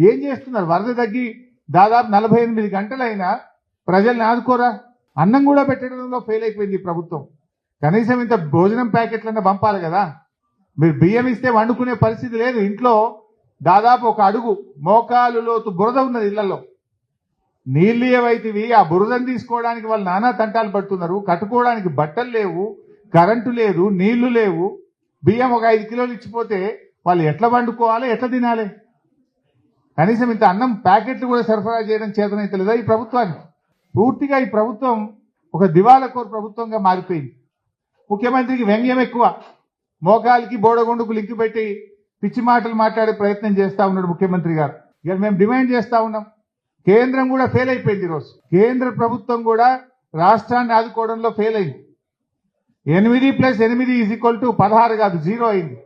ఏం చేస్తున్నారు? వరద తగ్గి దాదాపు నలభై ఎనిమిది గంటలైనా ప్రజల్ని ఆదుకోరా? అన్నం కూడా పెట్టడంలో ఫెయిల్ అయిపోయింది ప్రభుత్వం. కనీసం ఇంత భోజనం ప్యాకెట్లన్నా పంపాలి కదా? మీరు బియ్యం ఇస్తే వండుకునే పరిస్థితి లేదు. ఇంట్లో దాదాపు ఒక అడుగు మోకాలు లోతు బురద ఉన్నది ఇళ్ళలో. నీళ్ళు ఏవైతివి? ఆ బురదను తీసుకోవడానికి వాళ్ళు నానా తంటాలు పడుతున్నారు. కట్టుకోవడానికి బట్టలు లేవు కరెంటు లేదు నీళ్ళు లేవు. బియ్యం ఒక ఐదు కిలోలు ఇచ్చిపోతే వాళ్ళు ఎట్లా వండుకోవాలి? ఎట్లా తినాలి? కనీసం ఇంత అన్నం ప్యాకెట్లు కూడా సరఫరా చేయడం చేతనైతే లేదా ఈ ప్రభుత్వానికి? పూర్తిగా ఈ ప్రభుత్వం ఒక దివాలకోరు ప్రభుత్వంగా మారిపోయింది. ముఖ్యమంత్రికి వ్యంగ్యం ఎక్కువ. మోకాలికి బోడగొండుకు లింక్ పెట్టి పిచ్చి మాటలు మాట్లాడే ప్రయత్నం చేస్తూ ఉన్నాడు ముఖ్యమంత్రి గారు. ఇక మేము డిమాండ్ చేస్తూ ఉన్నాం. కేంద్రం కూడా ఫెయిల్ అయిపోయింది ఈరోజు కేంద్ర ప్రభుత్వం కూడా రాష్ట్రాన్ని ఆదుకోవడంలో ఫెయిల్ అయింది. ఎనిమిది ప్లస్ ఎనిమిది ఈజ్ ఈక్వల్ టు పదహారు కాదు జీరో అయింది.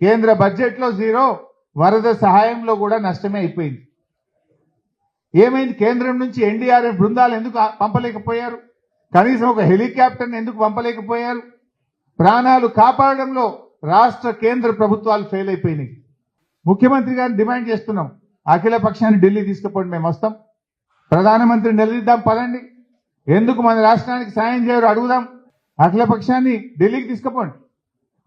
కేంద్ర బడ్జెట్లో జీరో వరద సహాయంలో కూడా నష్టమే అయిపోయింది. ఏమైంది? కేంద్రం నుంచి ఎన్డీఆర్ఎఫ్ బృందాలు ఎందుకు పంపలేకపోయారు? కనీసం ఒక హెలికాప్టర్ని ఎందుకు పంపలేకపోయారు? ప్రాణాలు కాపాడడంలో రాష్ట్ర కేంద్ర ప్రభుత్వాలు ఫెయిల్ అయిపోయినాయి. ముఖ్యమంత్రి గారిని డిమాండ్ చేస్తున్నాం. అఖిల పక్షాన్ని ఢిల్లీ తీసుకుపోండి మేము వస్తాం. ప్రధానమంత్రి నిలదీద్దాం పదండి. ఎందుకు మన రాష్ట్రానికి సాయం చేయరు అడుగుదాం. అఖిల పక్షాన్ని ఢిల్లీకి తీసుకుపోండి.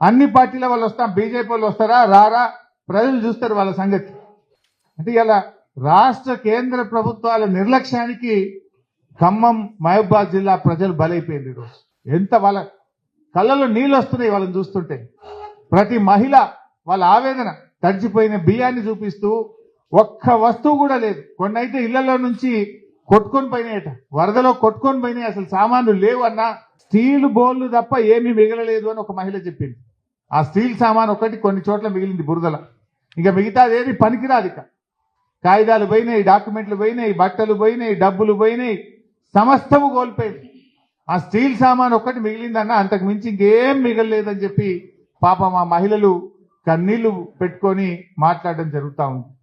అన్ని పార్టీల వాళ్ళు వస్తాం బీజేపీ వాళ్ళు వస్తారా? రారా? ప్రజలు చూస్తారు వాళ్ళ సంగతి. అంటే ఇలా రాష్ట్ర కేంద్ర ప్రభుత్వాల నిర్లక్ష్యానికి ఖమ్మం మహబూబాద్ జిల్లా ప్రజలు బలైపోయింది ఈరోజు. ఎంత వాళ్ళ కళ్ళలో నీళ్ళు వస్తున్నాయి వాళ్ళని చూస్తుంటే. ప్రతి మహిళ వాళ్ళ ఆవేదన తడిచిపోయిన బియ్యాన్ని చూపిస్తూ ఒక్క వస్తువు కూడా లేదు. కొన్ని అయితే ఇళ్ళలో నుంచి కొట్టుకొని పోయినాయట. వరదలో కొట్టుకొని పోయినాయి అసలు సామాన్లు లేవు అన్న స్టీల్ బోల్లు తప్ప ఏమీ మిగలలేదు అని ఒక మహిళ చెప్పింది. ఆ స్టీల్ సామాన్ ఒకటి కొన్ని చోట్ల మిగిలింది బురదల. ఇంకా మిగతాది ఏది పనికిరాదు ఇక. కాగితాలు పోయినాయి డాక్యుమెంట్లు పోయినాయి బట్టలు పోయినాయి డబ్బులు పోయినాయి సమస్తము కోల్పోయింది. ఆ స్టీల్ సామాన్ ఒక్కటి మిగిలిందన్న అంతకు మించి ఇంకేం మిగలలేదని చెప్పి పాపం ఆ మహిళలు కన్నీళ్ళు పెట్టుకొని మాట్లాడడం జరుగుతూ ఉంది.